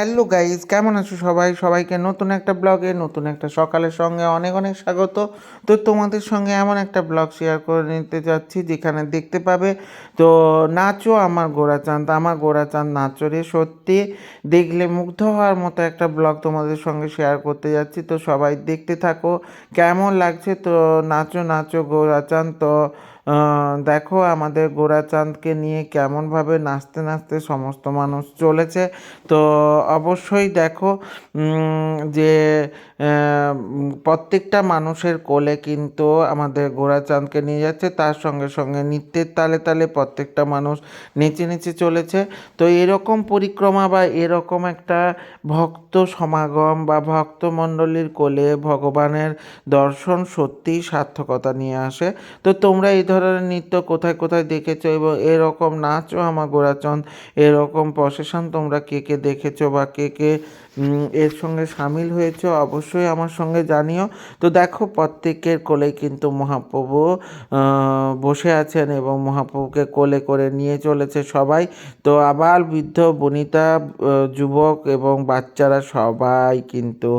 Hello guys কেমন আছো সবাই? সবাইকে নতুন একটা ব্লগে, নতুন একটা সকালের সঙ্গে অনেক অনেক স্বাগত। তো তোমাদের সঙ্গে এমন একটা ব্লগ শেয়ার করে নিতে যাচ্ছি, যেখানে দেখতে পাবে, তো নাচো আমার গোড়া চাঁদ, আমার গোড়া চাঁদ নাচো রে সত্যি। দেখলে মুগ্ধ হওয়ার মতো একটা ব্লগ তোমাদের সঙ্গে শেয়ার করতে যাচ্ছি। তো সবাই দেখতে থাকো, কেমন লাগছে? তো নাচো নাচো গোড়া চাঁদ, তো দেখো আমাদের গোরাচাঁদকে নিয়ে কেমনভাবে নাচতে নাচতে সমস্ত মানুষ চলেছে। তো অবশ্যই দেখো যে প্রত্যেকটা মানুষের কোলে কিন্তু আমাদের গোরাচাঁদকে নিয়ে যাচ্ছে। তার সঙ্গে সঙ্গে নৃত্যের তালে তালে প্রত্যেকটা মানুষ নেচে নেচে চলেছে। তো এরকম পরিক্রমা বা এরকম একটা ভক্ত সমাগম বা ভক্তমণ্ডলীর কোলে ভগবানের দর্শন সত্যিই সার্থকতা নিয়ে আসে। তো তোমরা এই ধরনের নৃত্য কোথায় কোথায় দেখেছ এবং এরকম নাচও আমার গোড়াচন্দ এরকম প্রসেশন তোমরা কে কে দেখেছ বা কে কে এর সঙ্গে সামিল হয়েছো? অবশ্যই আমার সঙ্গে জানিও। তো দেখো, প্রত্যেকের কোলে কিন্তু মহাপ্রভু বসে আছেন এবং মহাপ্রভুকে কোলে করে নিয়ে চলেছে সবাই। তো আবার বৃদ্ধ, বনিতা যুবক এবং বাচ্চারা সবাই কিন্তু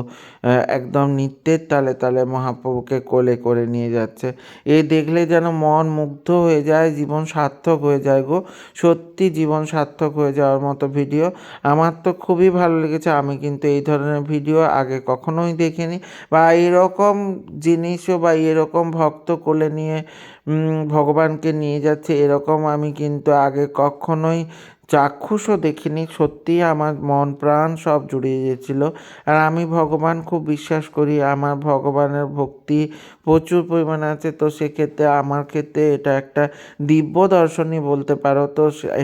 একদম নৃত্যের তালে তালে মহাপ্রভুকে কোলে করে নিয়ে যাচ্ছে। এ দেখলে যেন মন মুগ্ধ হয়ে যায়, জীবন সার্থক হয়ে যায় গো। সত্যি জীবন সার্থক হয়ে যাওয়ার মতো ভিডিও। আমার তো খুবই ভালো লেগেছে। আমি কিন্তু এই ধরনের ভিডিও আগে কখনোই দেখিনি বা এরকম জিনিসও বা এরকম ভক্ত কোলে নিয়ে ভগবানকে নিয়ে যাচ্ছে, এরকম আমি কিন্তু আগে কখনোই চাক্ষুষও দেখিনি, সত্যিই আমার মন, প্রাণ সব জুড়িয়ে গিয়েছিল। আর আমি ভগবান খুব বিশ্বাস করি, আমার ভগবানের ভক্তি প্রচুর পরিমাণে আছে। তো সেক্ষেত্রে আমার ক্ষেত্রে এটা একটা দিব্য দর্শনই বলতে পারো। তো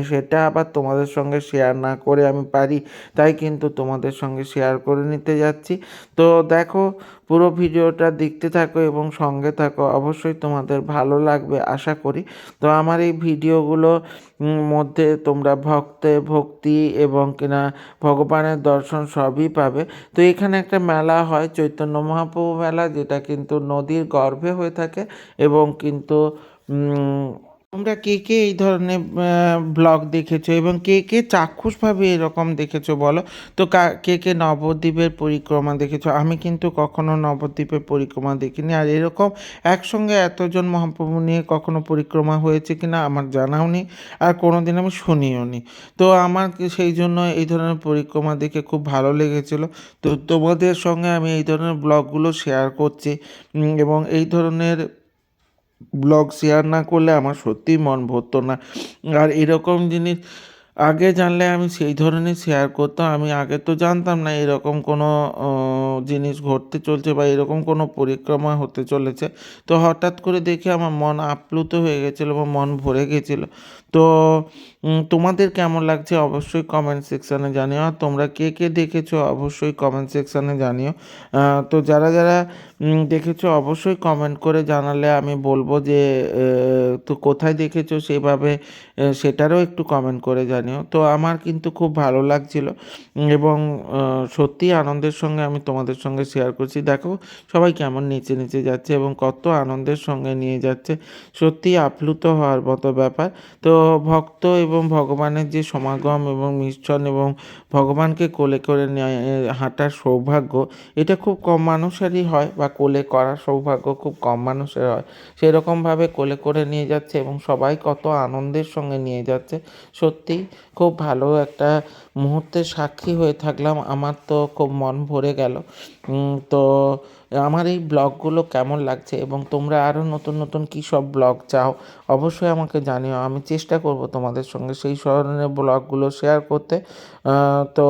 সেটা আবার তোমাদের সঙ্গে শেয়ার না করে আমি পারি, তাই কিন্তু তোমাদের সঙ্গে শেয়ার করে নিতে যাচ্ছি। তো দেখো পুরো ভিডিওটা দেখতে থাকো এবং সঙ্গে থাকো। অবশ্যই তোমাদের ভালো লাগবে, আশা করি। তো আমার এই ভিডিওগুলো মধ্যে তোমরা ভক্তে, ভক্তি এবং কিনা ভগবানের দর্শন সবই পাবে। তো এখানে একটা মেলা হয়, চৈতন্য মহাপ্রভু মেলা, যেটা কিন্তু নদীর গর্ভে হয়ে থাকে এবং কিন্তু তোমরা কে কে এই ধরনের ব্লগ দেখেছ এবং কে কে চাক্ষুষভাবে এরকম দেখেছ বলো? তো কে কে নবদ্বীপের পরিক্রমা দেখেছ? আমি কিন্তু কখনো নবদ্বীপের পরিক্রমা দেখিনি। আর এরকম একসঙ্গে এতজন মহাপ্রভু নিয়ে কখনো পরিক্রমা হয়েছে কিনা আমার জানাও নেই, আর কোনো দিন আমি শুনিও নি তো আমার সেই জন্য এই ধরনের পরিক্রমা দেখে খুব ভালো লেগেছিল। তো তোমাদের সঙ্গে আমি এই ধরনের ব্লগগুলো শেয়ার করছি এবং এই ধরনের ব্লগ শেয়ার না করলে আমার সত্যিই মন ভরতো না। আর এরকম জিনিস আগে জানলে আমি সেই ধরনের শেয়ার করতাম, আমি আগে তো জানতাম না এরকম কোনো জিনিস ঘটতে চলছে বা এরকম কোনো পরিক্রমা হতে চলেছে। তো হঠাৎ করে দেখে আমার মন আপ্লুত হয়ে গেছিল বা মন ভরে গেছিল। তো তোমাদের কেমন লাগছে অবশ্যই কমেন্ট সেকশানে জানিও। আর তোমরা কে কে দেখেছ অবশ্যই কমেন্ট সেকশানে জানিও। তো যারা যারা দেখেছ অবশ্যই কমেন্ট করে জানালে আমি বলব যে তো কোথায় দেখেছ সেভাবে সেটারও একটু কমেন্ট করে জানিও তো আমার কিন্তু খুব ভালো লাগছিল এবং আহ, সত্যিই আনন্দের সঙ্গে আমি তোমাদের সঙ্গে শেয়ার করছি। দেখো সবাই কেমন নিচে নিচে যাচ্ছে এবং কত আনন্দের সঙ্গে নিয়ে যাচ্ছে। সত্যি আপ্লুত হওয়ার মতো ব্যাপার। তো ভক্ত এবং ভগবানের যে সমাগম এবং মিশ্রণ এবং ভগবানকে কোলে করে হাঁটার সৌভাগ্য এটা খুব কম মানুষেরই হয় বা কোলে করার সৌভাগ্য খুব কম মানুষের হয়। সেরকমভাবে কোলে করে নিয়ে যাচ্ছে এবং সবাই কত আনন্দের সঙ্গে নিয়ে যাচ্ছে। সত্যিই খুব ভালো একটা মুহূর্তের সাক্ষী হয়ে থাকলাম। আমার তো খুব মন ভরে গেল। তো আমার এই ব্লগগুলো কেমন লাগছে এবং তোমরা আরও নতুন নতুন কী সব ব্লগ চাও, অবশ্যই আমাকে জানিও। আমি চেষ্টা করব তোমাদের সঙ্গে সেই ধরনের ব্লগগুলো শেয়ার করতে। তো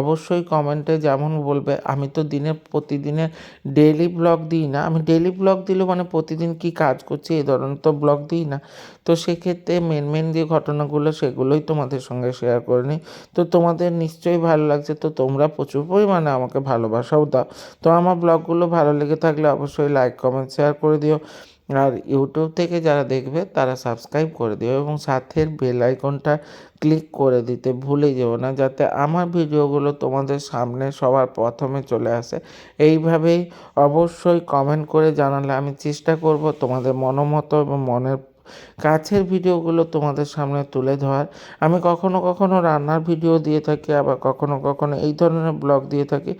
অবশ্যই কমেন্টে যেমন বলবে, আমি তো দিনে প্রতিদিনের ডেইলি ব্লগ দিই না। আমি ডেইলি ব্লগ দিলেও মানে প্রতিদিন কি কাজ করছি এই ধরনের তো ব্লগ দিই না। তো সেক্ষেত্রে মেন মেন যে ঘটনাগুলো সেগুলোই তোমাদের সঙ্গে শেয়ার করে নিই। তো তোমাদের নিশ্চয়ই ভালো লাগছে, তো তোমরা প্রচুর পরিমাণে আমাকে ভালোবাসাও দাও। তো আমার ব্লগগুলো ভালো লেগে থাকলে অবশ্যই লাইক কমেন্ট শেয়ার করে দিও। আর ইউটিউব থেকে যারা দেখবে, তারা সাবস্ক্রাইব করে দিও এবং সাথের বেল আইকনটা ক্লিক করে দিতে ভুলে যেও না, যাতে আমার ভিডিওগুলো তোমাদের সামনে সবার প্রথমে চলে আসে। এইভাবেই অবশ্যই কমেন্ট করে জানালে আমি চেষ্টা করব তোমাদের মনোমতো এবং মনের কাছের ভিডিওগুলো তোমাদের সামনে তুলে ধরার আমি কখনো কখনো রান্নার ভিডিও দিয়ে থাকি, আবার কখনো কখনো এই ধরনের ব্লগ দিয়ে থাকি।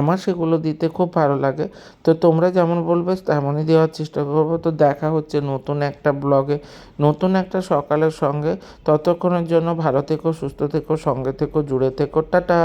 আমার সেগুলো দিতে খুব ভালো লাগে। তো তোমরা যেমন বলবে, তেমনই দেওয়ার চেষ্টা করব। তো দেখা হচ্ছে নতুন একটা ব্লগে, নতুন একটা সকালের সঙ্গে। ততক্ষণের জন্য ভালো থেকো, সুস্থ থেকো, সঙ্গে থেকো, জুড়ে থেকো। টাটা!